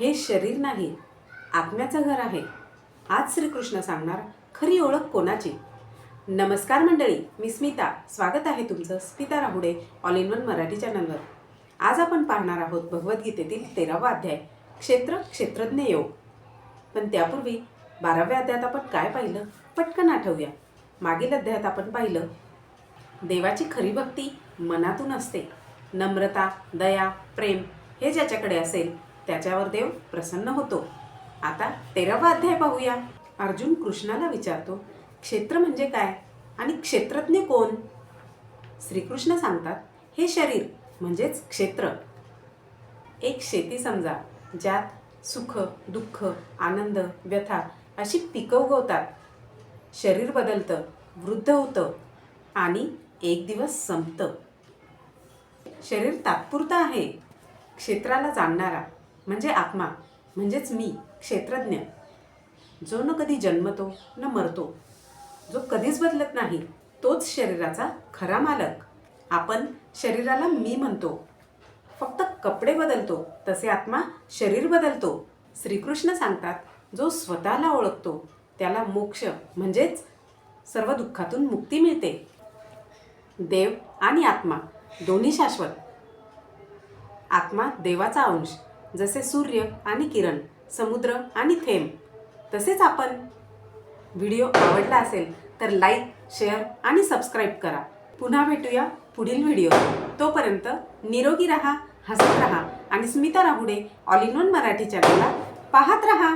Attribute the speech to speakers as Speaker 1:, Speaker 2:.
Speaker 1: हे शरीर नाही आत्म्याचं घर आहे. आज श्रीकृष्ण सांगणार खरी ओळख कोणाची? नमस्कार मंडळी मी स्मिता. स्वागत आहे तुमचं Smita Rahude all in one Marathi चॅनलवर. आज आपण पाहणार आहोत भगवद्गीतेतील तेरावा अध्याय क्षेत्र क्षेत्रज्ञ योग. पण त्यापूर्वी बाराव्या अध्यायात आपण काय पाहिलं? पटकन आठवूया. मागील अध्यायात आपण पाहिलं देवाची खरी भक्ती मनातून असते. नम्रता दया प्रेम हे ज्याच्याकडे असेल त्याच्यावर देव प्रसन्न होतो. आता तेरावा अध्याय पाहूया. अर्जुन कृष्णाला विचारतो क्षेत्र म्हणजे काय आणि क्षेत्रज्ञ कोण? श्रीकृष्ण सांगतात हे शरीर म्हणजेच क्षेत्र. एक शेती समजा ज्यात सुख दुःख आनंद व्यथा अशी पिकं उगवतात. शरीर बदलतं वृद्ध होतं आणि एक दिवस संपतं. शरीर तात्पुरतं आहे क्षेत्राला जाणणारा. म्हणजे आत्मा म्हणजेच मी क्षेत्रज्ञ. जो न कधी जन्मतो न मरतो जो कधीच बदलत नाही तोच शरीराचा खरा मालक. आपण शरीराला मी म्हणतो. फक्त कपडे बदलतो तसे आत्मा शरीर बदलतो. श्रीकृष्ण सांगतात जो स्वतःला ओळखतो त्याला मोक्ष म्हणजेच सर्व दुःखातून मुक्ती मिळते. देव आणि आत्मा दोन्ही शाश्वत. आत्मा देवाचा अंश. जसे सूर्य आणि किरण समुद्र आणि थेंब तसेच आपण. व्हिडिओ आवडला असेल तर लाईक शेअर आणि सबस्क्राईब करा. पुन्हा भेटूया पुढील व्हिडिओ. तोपर्यंत निरोगी रहा हसत रहा आणि Smita Rahude all in one Marathi चॅनलला पाहत रहा.